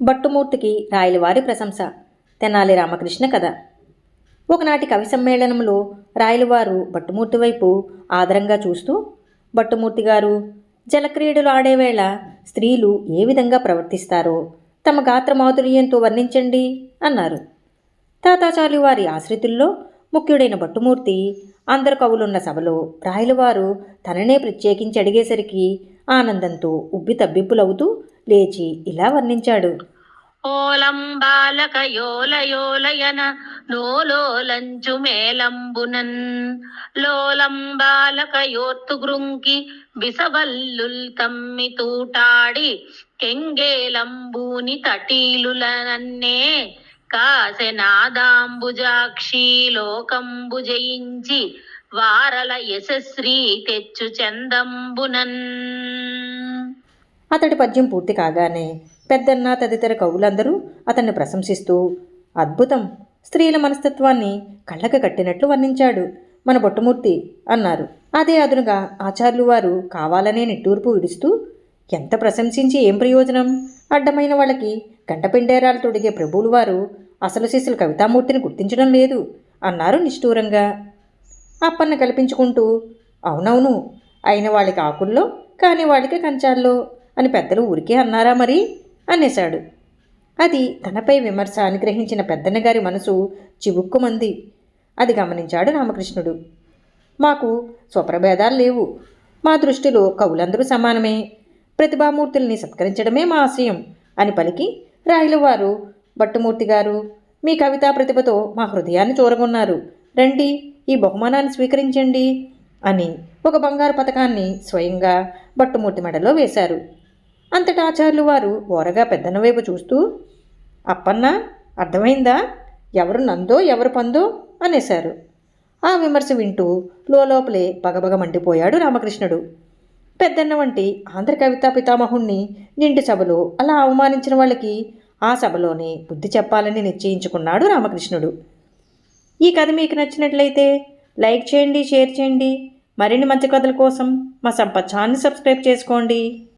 భట్టుమూర్తికి రాయలవారి ప్రశంస. తెనాలి రామకృష్ణ కథ. ఒకనాటి కవి సమ్మేళనంలో రాయలవారు భట్టుమూర్తి వైపు ఆదరంగా చూస్తూ భట్టుమూర్తి గారు జలక్రీడలు ఆడేవేళ స్త్రీలు ఏ విధంగా ప్రవర్తిస్తారో తమ గాత్ర మాధుర్యంతో వర్ణించండి అన్నారు. తాతాచార్యు వారి ఆశ్రితుల్లో ముఖ్యుడైన భట్టుమూర్తి అందరు కవులున్న సభలో రాయలవారు తననే ప్రత్యేకించి అడిగేసరికి ఆనందంతో ఉబ్బి తబ్బిబ్బులవుతూ లేచి ఇలా వర్ణించాడు. ఓలం బాలక యోలయోలయన లోలంచు మేలంబునన్. లోలం బాలక యోర్తు గృంకి బిసవల్లుల్ తమ్మి తూటాడి కెంగేలంబూని తటీలులనన్నే. కాసెనాదాంబుజాక్షి లోకంబు జయించి వారల యశస్రీ తెచ్చు చందంబునన్. అతడి పద్యం పూర్తి కాగానే పెద్దన్న తదితర కవులందరూ అతన్ని ప్రశంసిస్తూ అద్భుతం! స్త్రీల మనస్తత్వాన్ని కళ్ళకు కట్టినట్లు వర్ణించాడు మన బొట్టుమూర్తి అన్నారు. అదే అదునుగా ఆచార్యులు వారు కావాలనే నిట్టూర్పు విడుస్తూ ఎంత ప్రశంసించి ఏం ప్రయోజనం? అడ్డమైన వాళ్ళకి గంటపిండేరాలు తొడిగే ప్రభువులు వారు అసలు శిశులు కవితామూర్తిని గుర్తించడం లేదు అన్నారు నిష్ఠూరంగా. అప్పన్న కల్పించుకుంటూ అవునవును అయిన వాళ్ళకి ఆకుల్లో కాని వాళ్ళకి కంచాల్లో అని పెద్దలు ఊరికే అన్నారా మరి? అనేశాడు. అది తనపై విమర్శ అని గ్రహించిన గారి మనసు చివుక్కుమంది. అది గమనించాడు రామకృష్ణుడు. మాకు స్వప్రభేదాలు లేవు. మా దృష్టిలో కవులందరూ సమానమే. ప్రతిభామూర్తుల్ని సత్కరించడమే మా ఆశయం అని పలికి రాయలవారు. భట్టుమూర్తి గారు మీ కవితా ప్రతిభతో మా హృదయాన్ని చూరగొన్నారు. రండి ఈ బహుమానాన్ని స్వీకరించండి అని ఒక బంగారు పథకాన్ని స్వయంగా భట్టుమూర్తి మెడలో వేశారు. అంతటా ఆచార్యులు వారు ఓరగా పెద్దన్న వైపు చూస్తూ అప్పన్న అర్థమైందా? ఎవరు నందో ఎవరు పందో? అనేశారు. ఆ విమర్శ వింటూ లోపలే బగబగ మండిపోయాడు రామకృష్ణుడు. పెద్దన్న వంటి ఆంధ్ర కవితా పితామహుణ్ణి నింటి సభలో అలా అవమానించిన వాళ్ళకి ఆ సభలోనే బుద్ధి చెప్పాలని నిశ్చయించుకున్నాడు రామకృష్ణుడు. ఈ కథ మీకు నచ్చినట్లయితే లైక్ చేయండి షేర్ చేయండి. మరిన్ని మంచి కథల కోసం మా సంపత్ ఛానల్ సబ్స్క్రైబ్ చేసుకోండి.